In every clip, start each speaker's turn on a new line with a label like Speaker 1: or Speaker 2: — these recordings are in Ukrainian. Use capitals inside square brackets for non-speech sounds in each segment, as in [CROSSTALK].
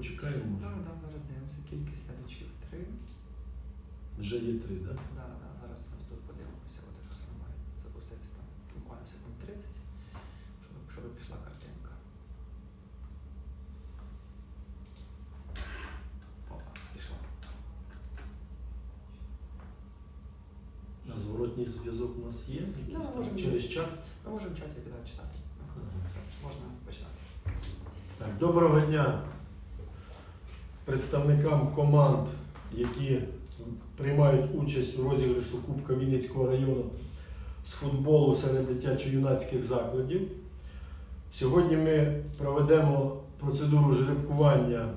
Speaker 1: почекаємо. може?
Speaker 2: Так, так, зараз дивимося. Кількість глядачів 3.
Speaker 1: Вже є три, так?
Speaker 2: Да, да, зараз ось тут подивимося, от якраз має запуститися там буквально секунд 30, щоб, щоб пішла картинка. Опа, пішла.
Speaker 1: А зворотній зв'язок у нас є?
Speaker 2: Да,
Speaker 1: Якийсь там
Speaker 2: можемо.
Speaker 1: через чат?
Speaker 2: Ми можемо в чаті кидати читати. Можна починати.
Speaker 1: Так, доброго дня представникам команд, які приймають участь у розіграшу Кубка Вінницького району з футболу серед дитячо-юнацьких закладів. Сьогодні ми проведемо процедуру жеребкування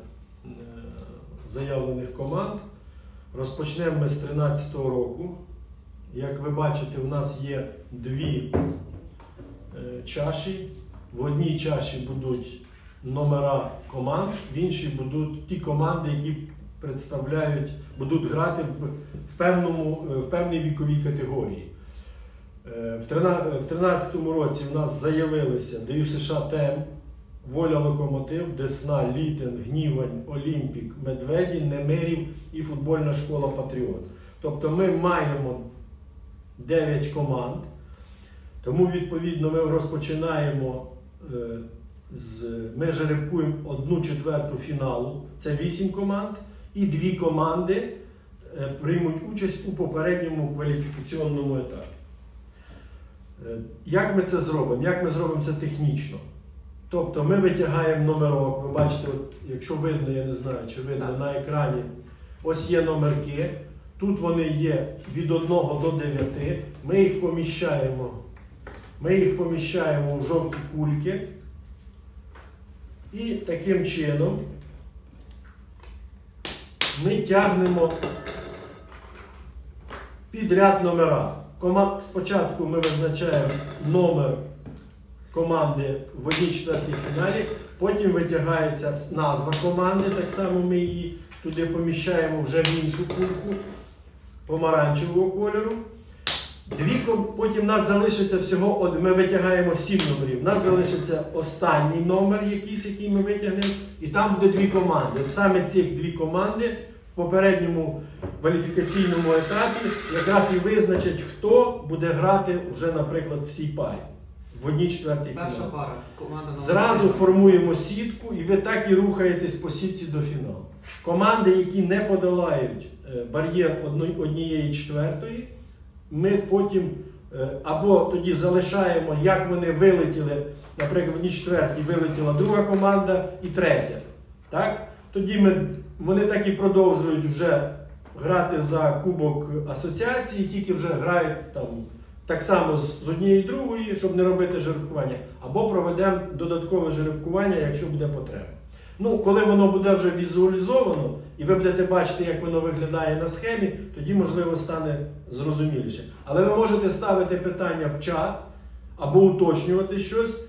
Speaker 1: е, заявлених команд. Розпочнемо ми з 2013 року. Як ви бачите, у нас є дві е, чаші. В одній чаші будуть номера команд, в іншій будуть ті команди, які представляють, будуть грати в, в, певному, е, в певній віковій категорії. Е, В 2013 році в нас заявилися Даю США ТЕМ, Воля Локомотив, Десна, Літен, Гнівань, Олімпік, Медведі, Немирів і футбольна школа Патріот. Тобто ми маємо 9 команд. Тому, відповідно, ми розпочинаємо е. Ми жеребкуємо одну четверту фіналу, це 8 команд, і дві команди е, приймуть участь у попередньому кваліфікаційному етапі. Е, Як ми це зробимо? Як ми зробимо це технічно? Тобто ми витягаємо номерок, ви бачите, от, якщо видно, я не знаю, чи видно
Speaker 2: Так.
Speaker 1: на екрані, ось є номерки. Тут вони є від 1 до 9. Ми їх поміщаємо. Ми їх поміщаємо в жовті кульки. І таким чином ми тягнемо підряд номера. Спочатку ми визначаємо номер команди в одній четвертій фіналі, потім витягається назва команди, так само ми її туди поміщаємо вже в іншу кульку помаранчевого кольору. Дві, потім нас залишиться всього, од- ми витягаємо сім номерів. У нас залишиться останній номер якийсь, який ми витягнемо, і там буде дві команди. От саме ці дві команди в попередньому кваліфікаційному етапі якраз і визначать, хто буде грати вже, наприклад, в цій парі. В одній четвертій
Speaker 2: Перша пара. Команда
Speaker 1: Зразу формуємо сітку, і ви так і рухаєтесь по сітці до фіналу. Команди, які не подолають е, бар'єр однієї четвертої, ми потім е, або тоді залишаємо, як вони вилетіли, наприклад, в одній четвертій вилетіла друга команда і третя. Так? Тоді ми, вони так і продовжують вже грати за кубок асоціації, тільки вже грають там так само з однієї другої, щоб не робити жеребкування, або проведемо додаткове жеребкування, якщо буде потреба. Ну, коли воно буде вже візуалізовано, і ви будете бачити, як воно виглядає на схемі, тоді, можливо, стане зрозуміліше. Але ви можете ставити питання в чат або уточнювати щось.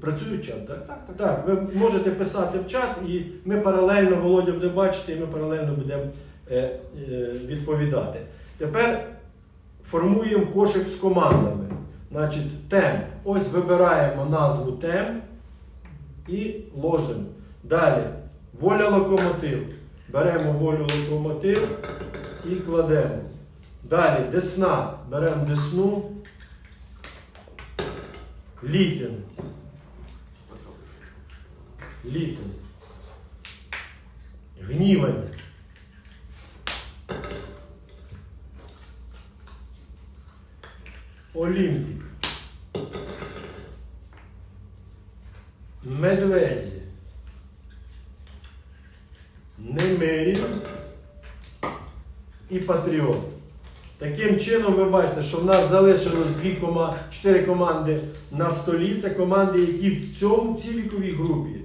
Speaker 1: Працює чат, так?
Speaker 2: Так, так.
Speaker 1: Так, ви можете писати в чат, і ми паралельно, Володя буде бачити, і ми паралельно будемо е, е, відповідати. Тепер формуємо кошик з командами. Значить, темп. Ось вибираємо назву темп і ложимо. Далі. Воля локомотив. Беремо волю локомотив і кладемо. Далі десна. Беремо десну. Літин. Літин. Гнівань. Олімпік. Медведі. Немирів і Патріот. Таким чином, ви бачите, що в нас залишилось дві кома... чотири команди на столі. Це команди, які в цьому цій віковій групі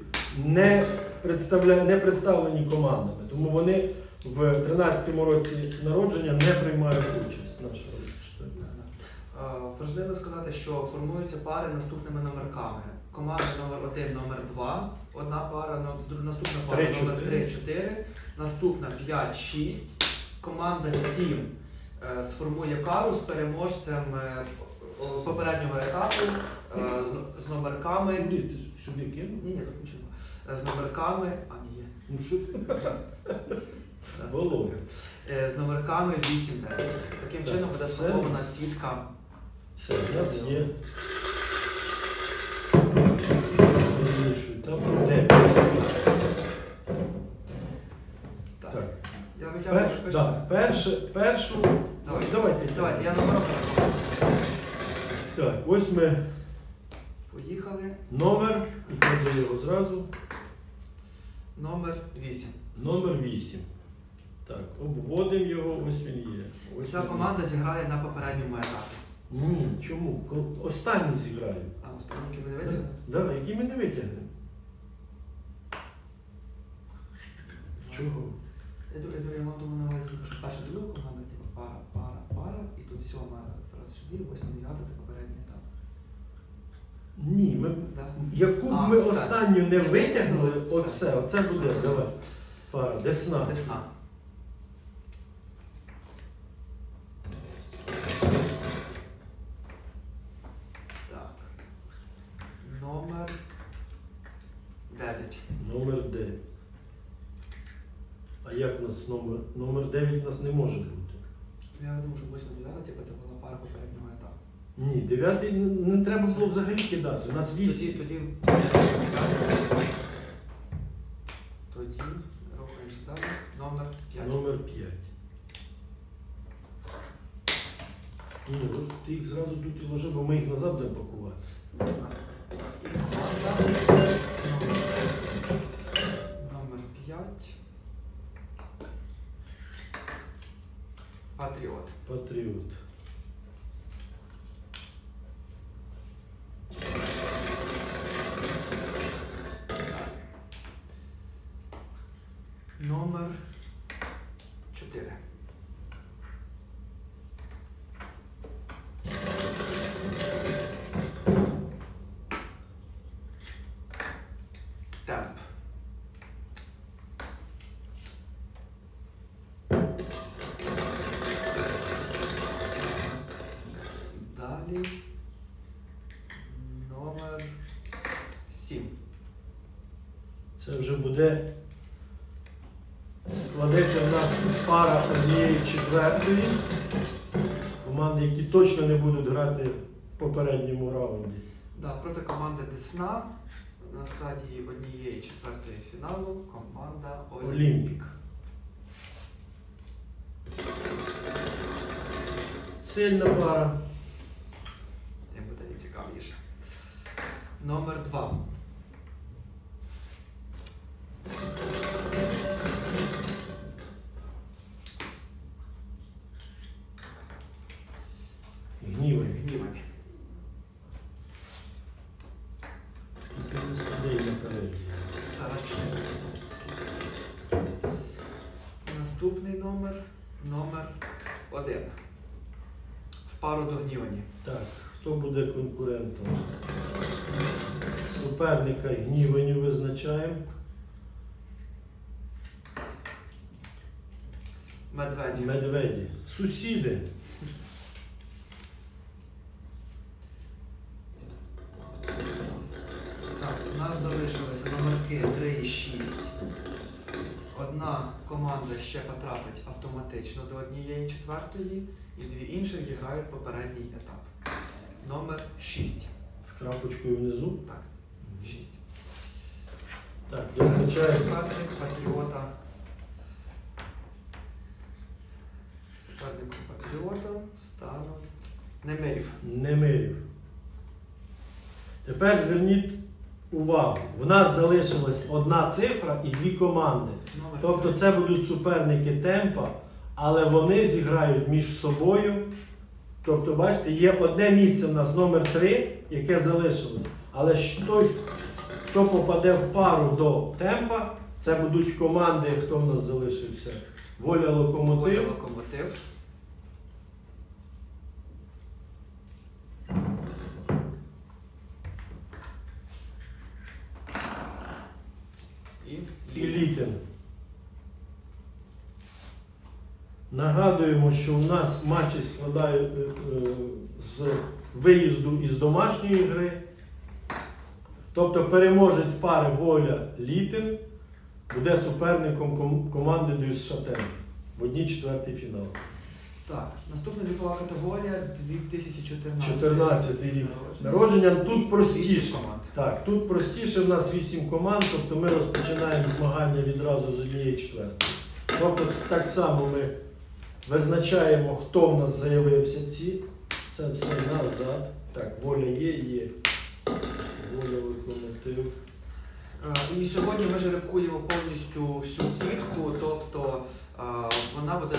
Speaker 1: не, представля... не представлені командами. Тому вони в 13-му році народження не приймають участь. Наша.
Speaker 2: А, Важливо сказати, що формуються пари наступними номерками. Команда номер 1 номер 2 одна пара, наступна пара
Speaker 1: Три,
Speaker 2: номер
Speaker 1: чотири.
Speaker 2: 3 4 наступна 5 6 команда 7 е, сформує пару з переможцем е, о- попереднього етапу е, з- з номерками.
Speaker 1: Куди ти сюди кинув?
Speaker 2: Ні, ні, тут нічого. Е, З номерками. А, ні, є.
Speaker 1: Ну що ти? [LAUGHS] Володя.
Speaker 2: Е, З номерками 8-9. Таким
Speaker 1: Так,
Speaker 2: чином буде сформована сітка.
Speaker 1: Все, у нас є. Там де?
Speaker 2: Так.
Speaker 1: Так.
Speaker 2: Я витягую
Speaker 1: Пер,
Speaker 2: шпичку.
Speaker 1: да, перше, першу.
Speaker 2: Давай.
Speaker 1: Давайте.
Speaker 2: Давайте, я номерок.
Speaker 1: Так, ось ми
Speaker 2: Поїхали.
Speaker 1: номер, і кладу його зразу.
Speaker 2: Номер 8.
Speaker 1: Номер 8. Так, обводимо його, ось він є. Ось
Speaker 2: Ця
Speaker 1: він.
Speaker 2: команда зіграє на попередньому етапі.
Speaker 1: Ні, чому? Ко- Останній зіграю.
Speaker 2: А останні ви не виділи?
Speaker 1: Да, які ми не витягнемо. Чого?
Speaker 2: Я думаю, я мав на увазі, що перша друга команда, типу пара, пара, пара, і тут сьома зараз сюди, восьма, дев'ята це попередній етап.
Speaker 1: Ні, ми,
Speaker 2: Да?
Speaker 1: яку б
Speaker 2: А,
Speaker 1: ми
Speaker 2: все.
Speaker 1: останню не витягнули,
Speaker 2: все.
Speaker 1: оце, оце буде. Давай. Пара, десна.
Speaker 2: Весна. Так. Номер 9.
Speaker 1: Номер 9. А як у нас номер? Номер 9 у нас не може бути.
Speaker 2: Я думаю, що 8 9 типу, це була пара попереднього етапу.
Speaker 1: Ні, 9 не, треба було взагалі кидати. У нас
Speaker 2: Тоді,
Speaker 1: 8.
Speaker 2: тоді, тоді рухаємося далі. Номер 5.
Speaker 1: Номер 5. Ні, от ти їх зразу тут і ложи, бо ми їх назад будемо пакувати.
Speaker 2: І команда. Номер 5. Патріот.
Speaker 1: Патріот.
Speaker 2: Номер 4. Темп. Далі. Номер 7.
Speaker 1: Це вже буде. Складеться в нас пара однієї четвертої. Команди, які точно не будуть грати в попередньому раунді.
Speaker 2: Да, проти команди Десна на стадії однієї четвертої фіналу команда Олімп.
Speaker 1: Олімпік. Сильна пара.
Speaker 2: Тим буде і цікавіше. Номер 2.
Speaker 1: Скільки?
Speaker 2: Зараз чотири. Наступний номер номер 1. В пару до гнівані.
Speaker 1: Так, хто буде конкурентом? Суперника гніваню визначаємо.
Speaker 2: Медведі.
Speaker 1: Медведі. Сусіди.
Speaker 2: Так, у нас залишилися номерки 3 і 6. Одна команда ще потрапить автоматично до однієї четвертої, і дві інших зіграють попередній етап. Номер 6.
Speaker 1: З крапочкою внизу.
Speaker 2: Так, 6.
Speaker 1: Так, визначаємо.
Speaker 2: Суперник патріота. Суперником патріота Немирів.
Speaker 1: Немирів. Тепер зверніть увагу. В нас залишилась одна цифра і дві команди. Тобто це будуть суперники темпа, але вони зіграють між собою. Тобто, бачите, є одне місце в нас номер 3, яке залишилось. Але той, хто попаде в пару до темпа, це будуть команди, хто в нас залишився? Воля
Speaker 2: Воля
Speaker 1: локомотив. Літин. Нагадуємо, що у нас матчі складають е, е, з виїзду із домашньої гри. Тобто переможець пари Воля Літин буде суперником команди Дюс Шатен в одній четвертій фінал.
Speaker 2: Так, наступна вікова категорія 2014.
Speaker 1: 14 рік
Speaker 2: Народження.
Speaker 1: народження. Тут простіше.
Speaker 2: команд.
Speaker 1: Так, тут простіше, в нас 8 команд, тобто ми розпочинаємо змагання відразу з однієї четвертої. Тобто так само ми визначаємо, хто в нас заявився ці. Це все назад. Так, воля є, є. Воля локомотив.
Speaker 2: Е, І сьогодні ми жеребкуємо повністю всю сітку, тобто вона буде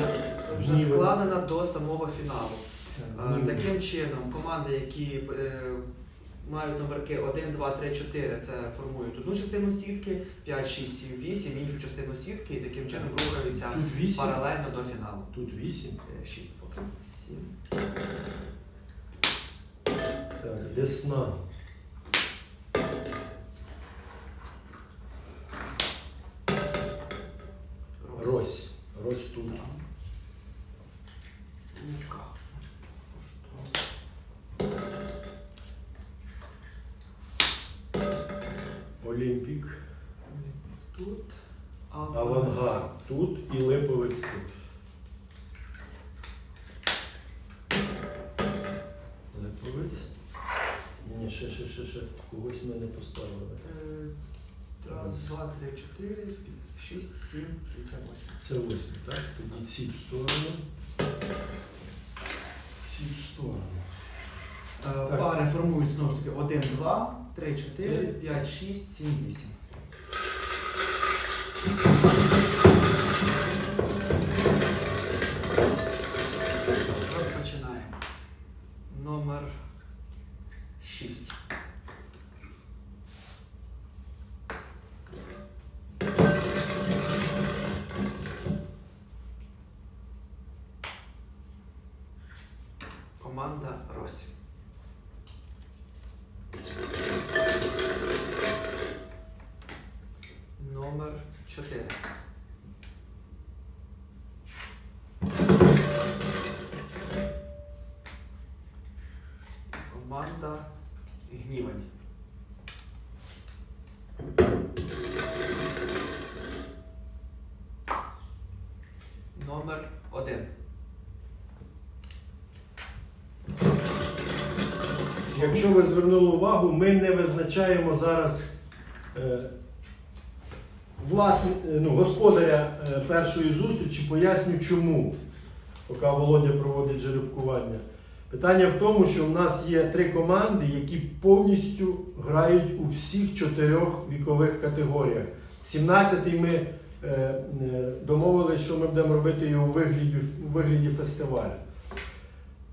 Speaker 2: вже складена до самого фіналу. Е, Таким чином, команди, які е, мають номерки 1, 2, 3, 4, це формують одну частину сітки, 5, 6, 7, 8, іншу частину сітки, і таким чином рухаються
Speaker 1: Тут 8.
Speaker 2: паралельно до фіналу.
Speaker 1: Тут 8.
Speaker 2: 6 поки. 7.
Speaker 1: Так, Десна. Рось. Рось тут.
Speaker 2: Лука.
Speaker 1: Олімпік.
Speaker 2: Тут.
Speaker 1: Авангард тут і Липовець тут. Липовець. Ні, ще, ще, ще, ще. Когось ми не поставили.
Speaker 2: Е, Раз, два, три, чотири, шість, сім, тридцять восьм.
Speaker 1: Це восьмий, так? Тоді ці в сторону. Ці в сторону.
Speaker 2: Е,
Speaker 1: Так.
Speaker 2: Пари формують знову ж таки 1, 2, 3, 4, 5, 6, 7, 8. Розпочинаємо. Номер 6. Команда Рось. Номер 4. Команда Гнівані. Номер 1.
Speaker 1: Якщо ви звернули увагу, ми не визначаємо зараз е, власне, е, ну, господаря е, першої зустрічі, поясню чому, поки Володя проводить жеребкування. Питання в тому, що в нас є три команди, які повністю грають у всіх чотирьох вікових категоріях. 17-й ми е, е, що ми будемо робити його у вигляді, у вигляді фестивалю.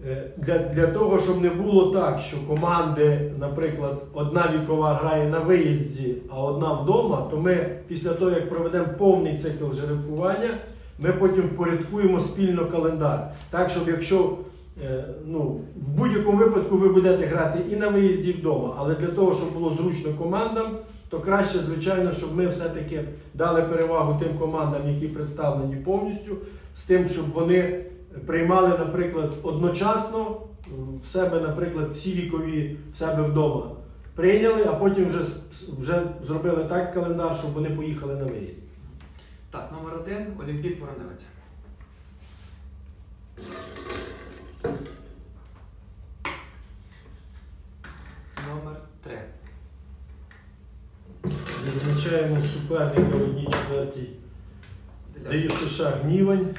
Speaker 1: Е, Для, для того, щоб не було так, що команди, наприклад, одна вікова грає на виїзді, а одна вдома, то ми після того, як проведемо повний цикл жеребкування, ми потім впорядкуємо спільно календар. Так, щоб якщо е, ну, в будь-якому випадку ви будете грати і на виїзді, і вдома, але для того, щоб було зручно командам, то краще, звичайно, щоб ми все-таки дали перевагу тим командам, які представлені повністю, з тим, щоб вони приймали, наприклад, одночасно в себе, наприклад, всі вікові в себе вдома прийняли, а потім вже, вже зробили так календар, щоб вони поїхали на виїзд.
Speaker 2: Так, номер 1. Олімпік Вороневець. Номер 3.
Speaker 1: Визначаємо суперника в одній четвертій. Даю США Гнівань.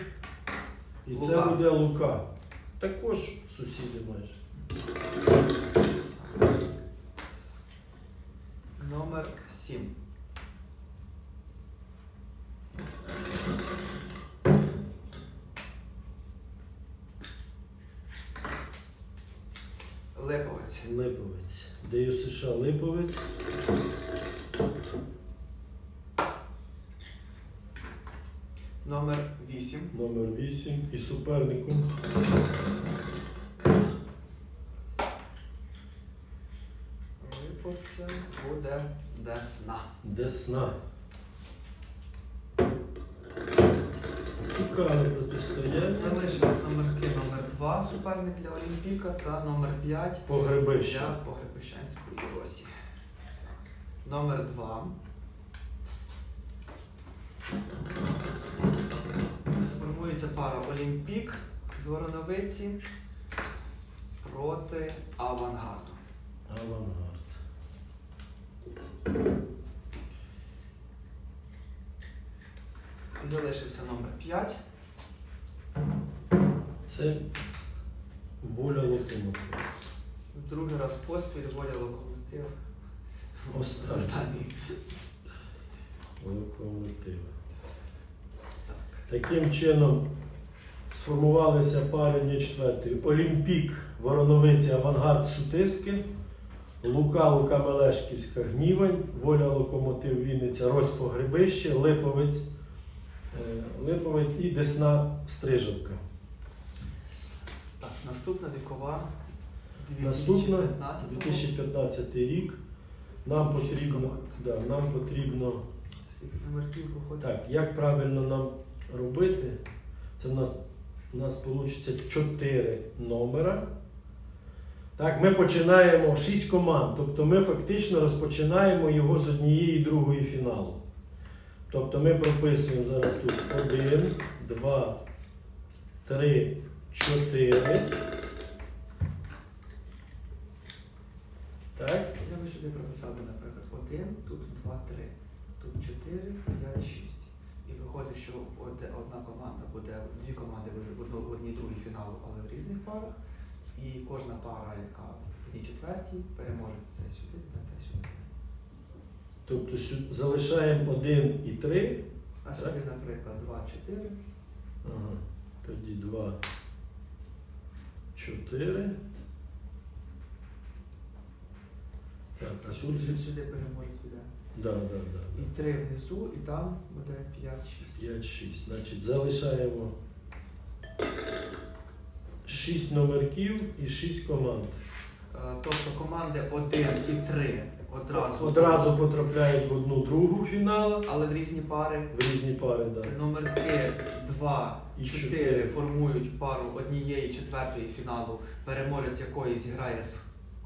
Speaker 1: І це
Speaker 2: Лука.
Speaker 1: буде Лука. Також сусіди майже.
Speaker 2: Номер 7. Липовець.
Speaker 1: Липовець. Даю США Липовець.
Speaker 2: Номер 8.
Speaker 1: Номер 8. І суперником.
Speaker 2: Липовцем буде Десна.
Speaker 1: Десна. Цікаве протистояння.
Speaker 2: Залишились номерки номер 2 суперник для Олімпіка та номер 5
Speaker 1: Погребище.
Speaker 2: для Погребищенської Росі. Номер 2. Сформується пара Олімпік з Вороновиці проти Авангарду.
Speaker 1: Авангард.
Speaker 2: І залишився номер 5.
Speaker 1: Це воля локомотива.
Speaker 2: Другий раз поспіль воля локомотив.
Speaker 1: Останній.
Speaker 2: Останній.
Speaker 1: Локомотива. Таким чином сформувалися пари дня четвертої. Олімпік, Вороновиці, Авангард Сутиски, Лука, Лука Мелешківська, Гнівань, Воля Локомотив Вінниця, Рось Погребище, Липовець, е, Липовець і Десна Стрижавка.
Speaker 2: Так, наступна вікова.
Speaker 1: Наступна
Speaker 2: 2015
Speaker 1: 2015 рік. Нам потрібно, да, нам потрібно? Так, як правильно нам робити? Це в нас, у нас вийде 4 номера. Так, ми починаємо 6 команд. Тобто ми фактично розпочинаємо його з однієї другої фіналу. Тобто ми прописуємо зараз тут 1, 2, 3, 4. Так.
Speaker 2: Я би сюди прописав, наприклад, 1, тут 2, 3, тут 4, 5, 6. Виходить, що одна команда буде, дві команди будуть в одній другій фіналу, але в різних парах. І кожна пара, яка в одній четвертій, переможе це сюди та це сюди.
Speaker 1: Тобто сю- залишаємо 1 і 3.
Speaker 2: А сюди, наприклад, 2, 4.
Speaker 1: Ага. Тоді 2, 4. Так, а тут
Speaker 2: сюди.
Speaker 1: сюди
Speaker 2: переможе сюди.
Speaker 1: Да, да, да,
Speaker 2: І 3 внизу, і там буде 5, 6.
Speaker 1: 5, 6. Значить, залишаємо 6 номерків і 6 команд.
Speaker 2: Е, Тобто команди 1 і 3 одразу.
Speaker 1: Одразу потрапляють в одну другу фіналу,
Speaker 2: Але в різні пари.
Speaker 1: в різні пари. Да.
Speaker 2: Номерки 2
Speaker 1: І
Speaker 2: 4
Speaker 1: чотири.
Speaker 2: формують пару однієї четвертої фіналу, переможець якої зіграє з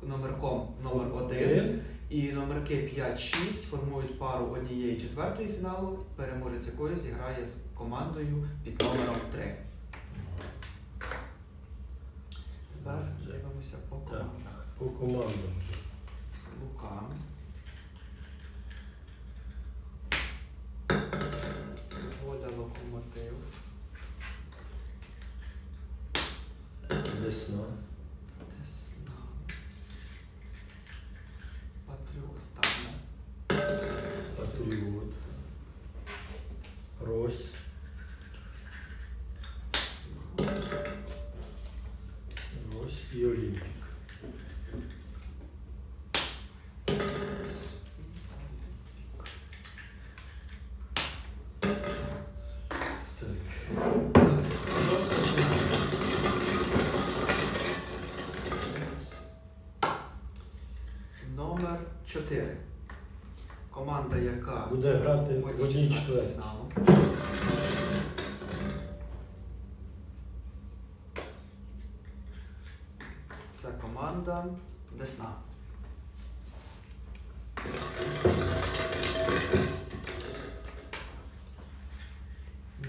Speaker 2: номерком номер 1. І номерки 5-6 формують пару однієї четвертої фіналу, переможець якої зіграє з командою під номером 3. Тепер дивимося по командах.
Speaker 1: По командам.
Speaker 2: Лука. Воля локомотив.
Speaker 1: Весна.
Speaker 2: Десна. Патріот. Так, не.
Speaker 1: Патріот. Рось. Рось і Олімпік. Так.
Speaker 2: Так, розпочинаємо. Номер 4. Команда, яка
Speaker 1: Буде грати
Speaker 2: в
Speaker 1: одній четвертій.
Speaker 2: Це команда Десна.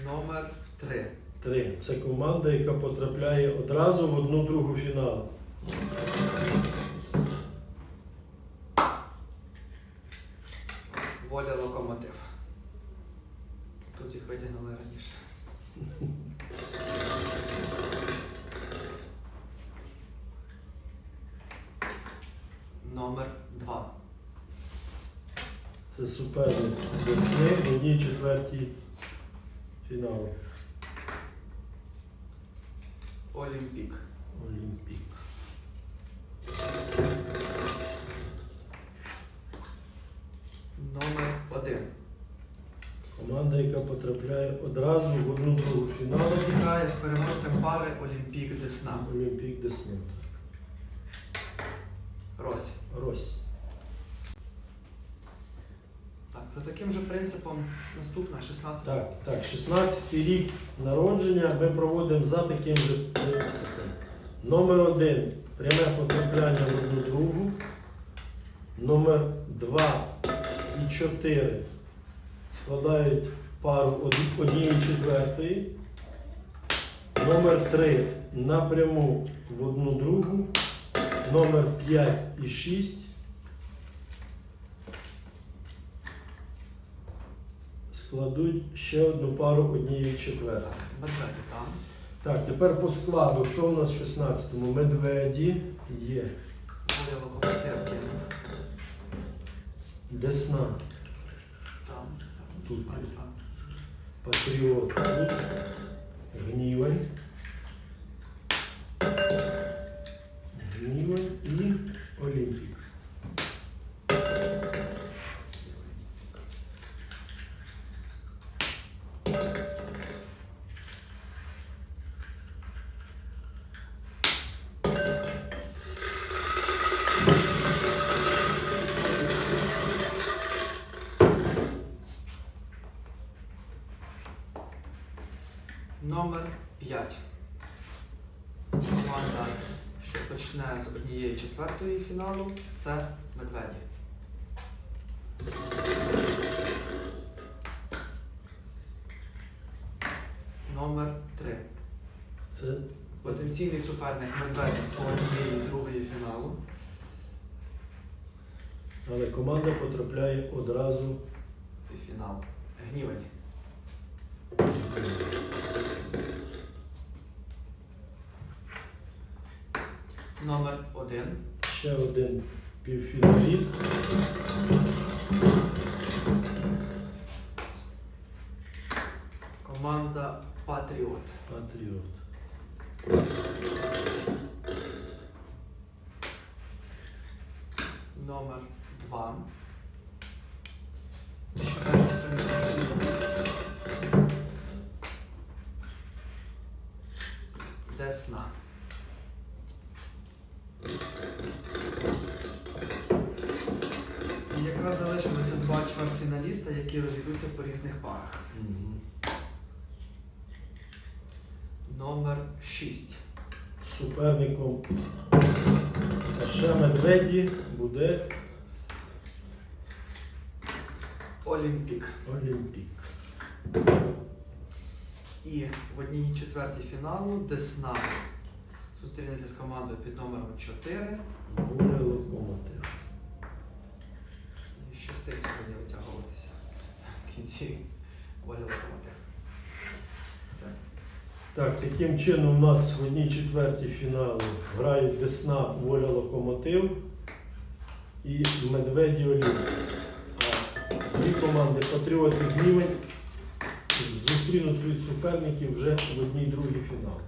Speaker 2: Номер 3.
Speaker 1: Три. Це команда, яка потрапляє одразу в одну другу фіналу.
Speaker 2: Воля локомотив. Тут їх витягнули раніше. Номер 2.
Speaker 1: Це суперник весни в одній четвертій фіналу.
Speaker 2: Олімпік.
Speaker 1: Олімпік.
Speaker 2: Номер 1.
Speaker 1: Команда, яка потрапляє одразу в одну другу фіналу.
Speaker 2: Зіграє з переможцем пари Олімпік Десна.
Speaker 1: Олімпік Десна.
Speaker 2: Рось.
Speaker 1: Рось.
Speaker 2: Так, за таким же принципом наступна 16.
Speaker 1: Так, так, 16 рік народження ми проводимо за таким же принципом. Номер один пряме потрапляння в одну другу. Номер два і 4 складають пару од- однієї четвертої. Номер 3 напряму в одну другу. Номер 5 і 6 складуть ще одну пару однієї четвертої.
Speaker 2: Так.
Speaker 1: Так, тепер по складу. Хто у нас в 16-му? Медведі є. Десна.
Speaker 2: Там.
Speaker 1: Тут. Патріот тут. Гнівень.
Speaker 2: Четвертої фіналу, це медведі. Номер 3.
Speaker 1: Це
Speaker 2: Потенційний суперник медведі по однієї другої фіналу.
Speaker 1: але команда потрапляє одразу.
Speaker 2: І фінал. Гнівані. Номер 1.
Speaker 1: Ще один півфіналіст.
Speaker 2: Команда Патріот.
Speaker 1: Патріот.
Speaker 2: Номер 2. Які розійдуться по різних парах. Номер 6.
Speaker 1: Суперником ще медведі буде
Speaker 2: Олімпік.
Speaker 1: Олімпік.
Speaker 2: І в одній четвертій фіналу Десна зустрінеться з командою під номером 4.
Speaker 1: Буде локомотив.
Speaker 2: І щастить сьогодні витягуватися в кінці локомотив.
Speaker 1: Так, таким чином у нас в одній четвертій фіналу грають Десна, Воля Локомотив і Медведі Олімпік. Дві команди Патріот і Гнівень зустрінуть своїх суперників вже в одній другій фінал.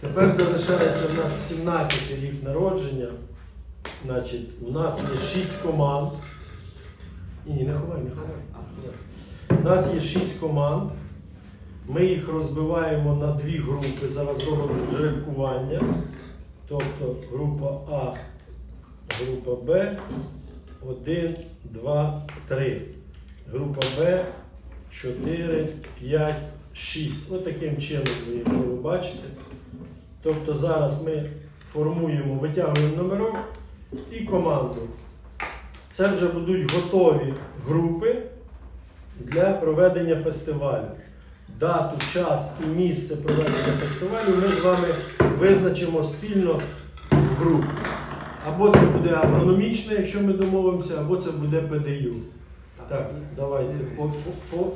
Speaker 1: Тепер залишається в нас 17 рік народження. Значить, у нас є 6 команд. Ні, ні, не ховай, не ховай. У нас є 6 команд. Ми їх розбиваємо на дві групи. Зараз робимо жеребкування. Тобто група А, група Б, 1, 2, 3. Група Б 4, 5, 6. Ось таким чином, якщо ви бачите. Тобто зараз ми формуємо, витягуємо номерок і команду. Це вже будуть готові групи для проведення фестивалю. Дату, час і місце проведення фестивалю ми з вами визначимо спільно в групі. Або це буде агрономічне, якщо ми домовимося, або це буде ПДЮ. Так, давайте по, по, по.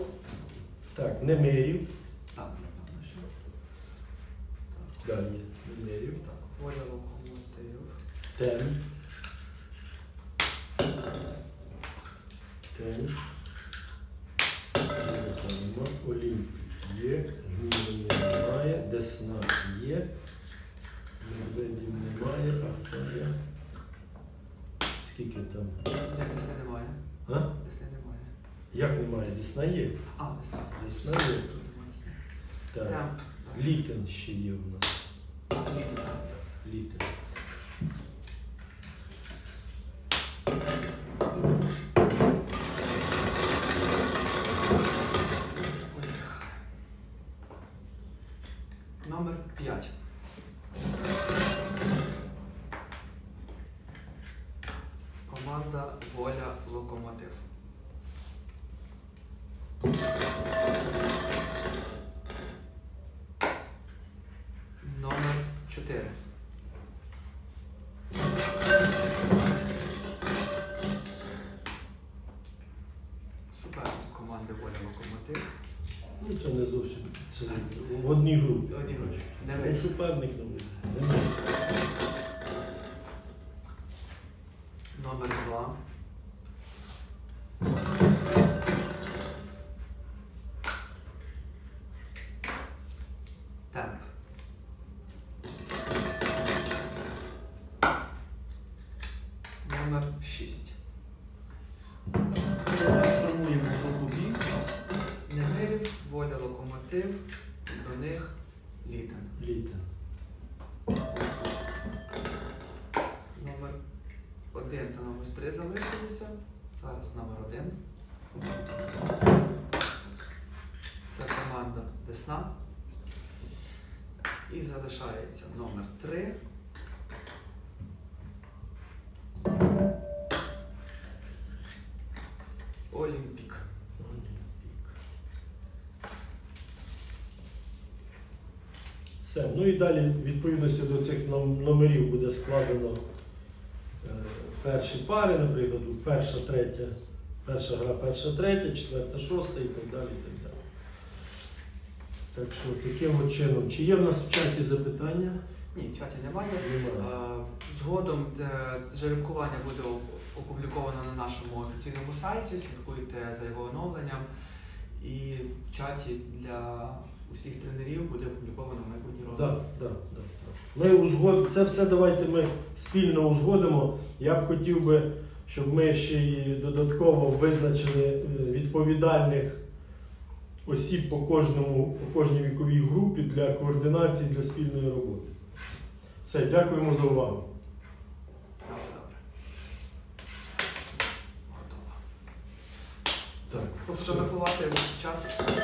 Speaker 1: Так, Немирів.
Speaker 2: Так.
Speaker 1: Далі. Немирів.
Speaker 2: Так, воля локомотив.
Speaker 1: Тем. Нема. Олімп є. Гнівення немає. Десна є. Медведів немає. А хто є? Скільки там?
Speaker 2: Ні, Десни немає.
Speaker 1: А?
Speaker 2: Десни немає.
Speaker 1: Як немає? Десна є.
Speaker 2: А, Десна.
Speaker 1: Десна є. Так. Літен ще є у нас. Літен.
Speaker 2: Номер 5. Команда Воля Локомотив. 4. Суперник команди Воля Локомотив.
Speaker 1: Ну, це не зовсім це в одній групі.
Speaker 2: Одні гроші. Не
Speaker 1: суперник не. Немає.
Speaker 2: Номер 2. Темп. Номер 6. Формуємо групу бій. Немирів, воля локомотив, номер 3. Олімпік.
Speaker 1: Все. Ну і далі, відповідності до цих номерів буде складено е, перші пари, наприклад, перша, третя, перша гра, перша, третя, четверта, шоста і так далі. І так далі. Так що таким от чином. Чи є в нас в чаті запитання?
Speaker 2: Ні, в чаті немає.
Speaker 1: Немає.
Speaker 2: Е, Згодом е, жеребкування буде опубліковано на нашому офіційному сайті. Слідкуйте за його оновленням. І в чаті для усіх тренерів буде опубліковано майбутній
Speaker 1: Так,
Speaker 2: розвиток.
Speaker 1: так, так. Ми узгод... Це все давайте ми спільно узгодимо. Я б хотів би, щоб ми ще й додатково визначили е, відповідальних осіб по кожному, по кожній віковій групі для координації для спільної роботи. Все, дякуємо за увагу. Так,
Speaker 2: Пофотографувати в чат.
Speaker 1: Так, ти